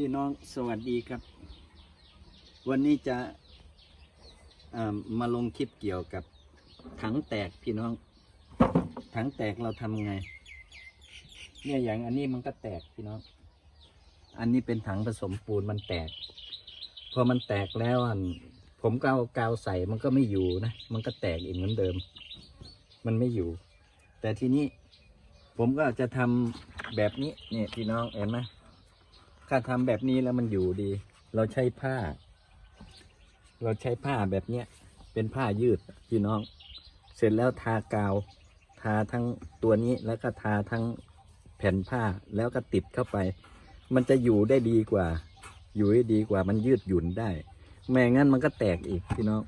พี่น้องสวัสดีครับ วันนี้จะมาลงคลิปเกี่ยวกับถังแตกพี่น้อง ถังแตกเราทำไง เนี่ยอย่างอันนี้มันก็แตกพี่น้อง อันนี้เป็นถังผสมปูนมันแตก พอมันแตกแล้วผมก็เอากาวใส่มันก็ไม่อยู่นะ มันก็แตกอีกเหมือนเดิม มันไม่อยู่ แต่ทีนี้ผมก็จะทำแบบนี้เนี่ยพี่น้องเห็นไหม ถ้าทำแบบนี้แล้วมันอยู่ดี เราใช้ผ้า เราใช้ผ้าแบบเนี้ยเป็นผ้ายืดพี่น้อง เสร็จแล้วทากาว ทาทั้งตัวนี้แล้วก็ทาทั้งแผ่นผ้าแล้วก็ติดเข้าไป มันจะอยู่ได้ดีกว่า อยู่ได้ดีกว่ามันยืดหยุ่นได้ไม่งั้นมันก็แตกอีกพี่น้อง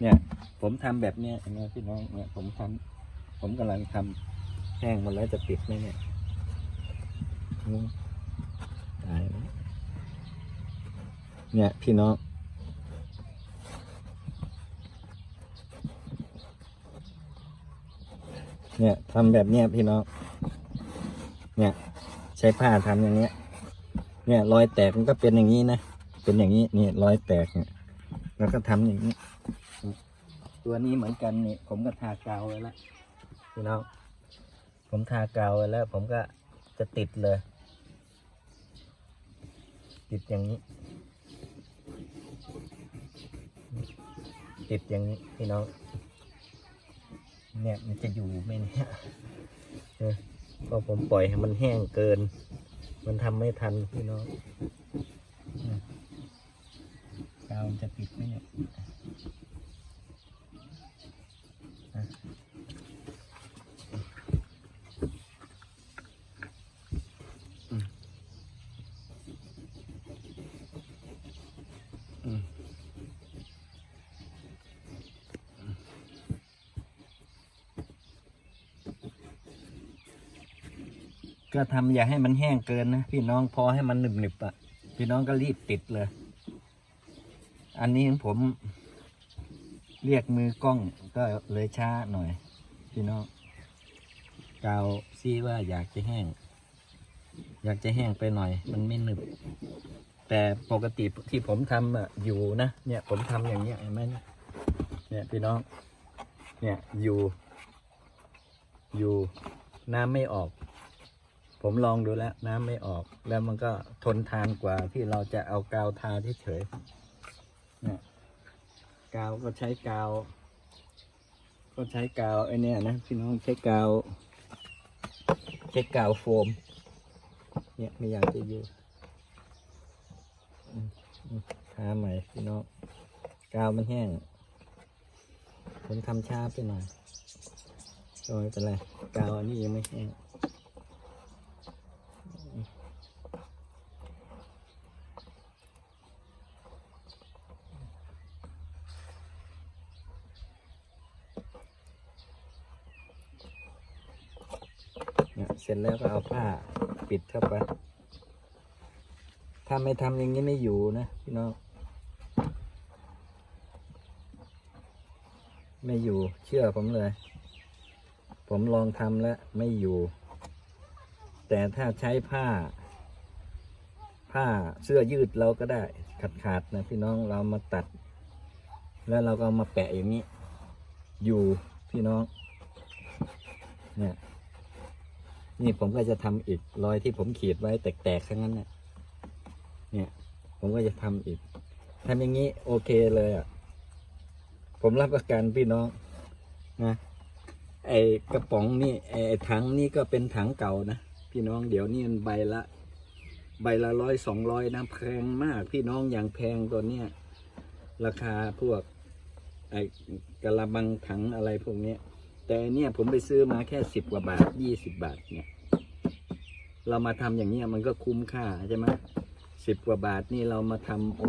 เนี่ย ผมทำแบบเนี้ยนไหมพี่น้องเนี่ยผมทำผมกำลังทำแห้งหมดแล้วจะติดไหมเนี่ย ตายแล้วเนี่ยพี่น้องเนี่ยทำแบบเนี้ยพี่น้อง เนี่ย ใช้ผ้าทำอย่างเงี้ย เนี่ยรอยแตกมันก็เป็นอย่างนี้นะ เป็นอย่างนี้นี่รอยแตกเนี่ย แล้วก็ทำอย่างนี้ ตัวนี้เหมือนกันนี่ผมก็ทากาวไว้แล้วพี่น้อง ผมทากาวไว้แล้ว ผมก็จะติดเลย ติดอย่างนี้ ติดอย่างนี้พี่น้อง เนี่ยมันจะอยู่ไหมเนี่ยเพราะผมปล่อยให้มันแห้งเกิน มันทำไม่ทันพี่น้องกาวมันจะติดไหมเนี่ย ก็ทำอย่าให้มันแห้งเกินนะพี่น้องพอให้มันหนึบหนึบอะ พี่น้องก็รีบติดเลย อันนี้ผมเรียกมือกล้องก็เลยช้าหน่อย พี่น้องกาวซีว่าอยากจะแห้ง อยากจะแห้งไปหน่อย มันไม่หนึบ แต่ปกติที่ผมทำอะอยู่นะเนี่ย ผมทำอย่างเนี้ยเห็นไหมเนี่ยเนี่ยพี่น้อง เนี่ยอยู่ อยู่น้ำไม่ออก ผมลองดูแล้ว น้ำไม่ออก แล้วมันก็ทนทานกว่าที่เราจะเอากาวทาเฉยเนี่ยกาวก็ใช้กาว ก็ใช้กาวไอเนี่ยนะพี่น้องใช้กาวใช้กาวโฟม เนี่ยไม่อยากจะยู่อืมอืมทาใหม่พี่น้องกาวมันแห้งผมทำช้าไปหน่อยก็ไม่เป็นไรกาวอันนี้ยังไม่แห้ง เสร็จแล้วก็เอาผ้าปิดเข้าไป ถ้าไม่ทำอย่างนี้ไม่อยู่นะพี่น้อง ไม่อยู่เชื่อผมเลย ผมลองทำแล้วไม่อยู่ แต่ถ้าใช้ผ้า ผ้าเสื้อยืดเราก็ได้ขาดขาดๆนะพี่น้องเรามาตัด แล้วเราก็มาแปะอย่างนี้ อยู่พี่น้อง เนี่ย นี่ผมก็จะทำอีกรอยที่ผมขีดไว้แตกๆทั้งนั้นเนี่ยเนี่ย ผมก็จะทำอีกทำอย่างนี้โอเคเลยอะ ผมรับประกันพี่น้องนะไอกระป๋องนี่ไอถังนี่ก็เป็นถังเก่านะพี่น้องเดี๋ยวนี้มันใบละ ใบละร้อยสองร้อยนะแพงมาก พี่น้องอย่างแพงตัวเนี้ยราคาพวกไอกระบังถังอะไรพวกเนี้ย แต่เนี่ยผมไปซื้อมาแค่สิบกว่าบาทยี่สิบบาทเนี่ย เรามาทำอย่างเนี้ยมันก็คุ้มค่าใช่ไหมสิบกว่าบาทนี่เรามาทำโอ้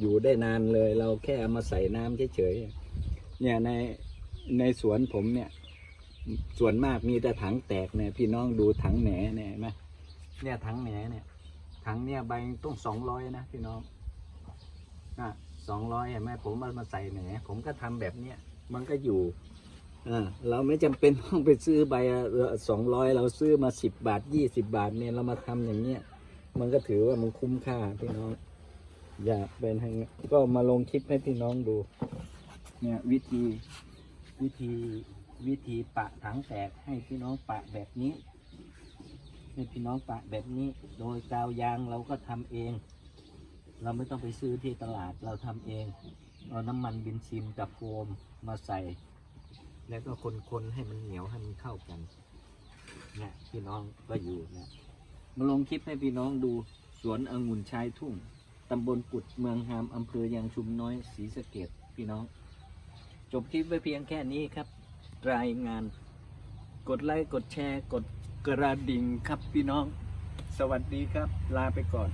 อยู่ได้นานเลย เราแค่เอามาใส่น้ำเฉยๆเนี่ยในในสวนผมเนี่ย ส่วนมากมีแต่ถังแตกเนี่ยพี่น้องดูถังแหนเนี่ยไหมเนี่ยถังแหนเนี่ยถังเนี่ยใบต้องสองร้อยนะพี่น้องอะสองร้อยเห็นไหมผมเอามาใส่แหนผมก็ทำแบบเนี้ยมันก็อยู่ เราไม่จำเป็นต้องไปซื้อใบสองร้อยเราซื้อมาสิบบาทยี่สิบาทเนี่ยเรามาทำอย่างเนี้ยมันก็ถือว่ามันคุ้มค่าพี่น้อง อย่าเป็นให้ก็มาลงคลิปให้พี่น้องดู เนี่ยวิธีวิธีวิธีปะถังแตกให้พี่น้องปะแบบนี้ให้พี่น้องปะแบบนี้ โดยกาวยางเราก็ทำเอง เราไม่ต้องไปซื้อที่ตลาดเราทำเองเอาน้ำมันบินซินกับโฟมมาใส่ แล้วก็คนๆให้มันเหนียวให้มันเข้ากันเนี่ยพี่น้องก็อยู่นี่ยมาลงคลิปให้พี่น้องดูสวนองุ่นชายทุ่งตำบลกุดเมืองฮามอำเภอยางชุมน้อยศรีสะเกดพี่น้อง จบคลิปไว้เพียงแค่นี้ครับ รายงาน กดไลค์กดแชร์ กดกระดิ่งครับพี่น้อง สวัสดีครับ ลาไปก่อน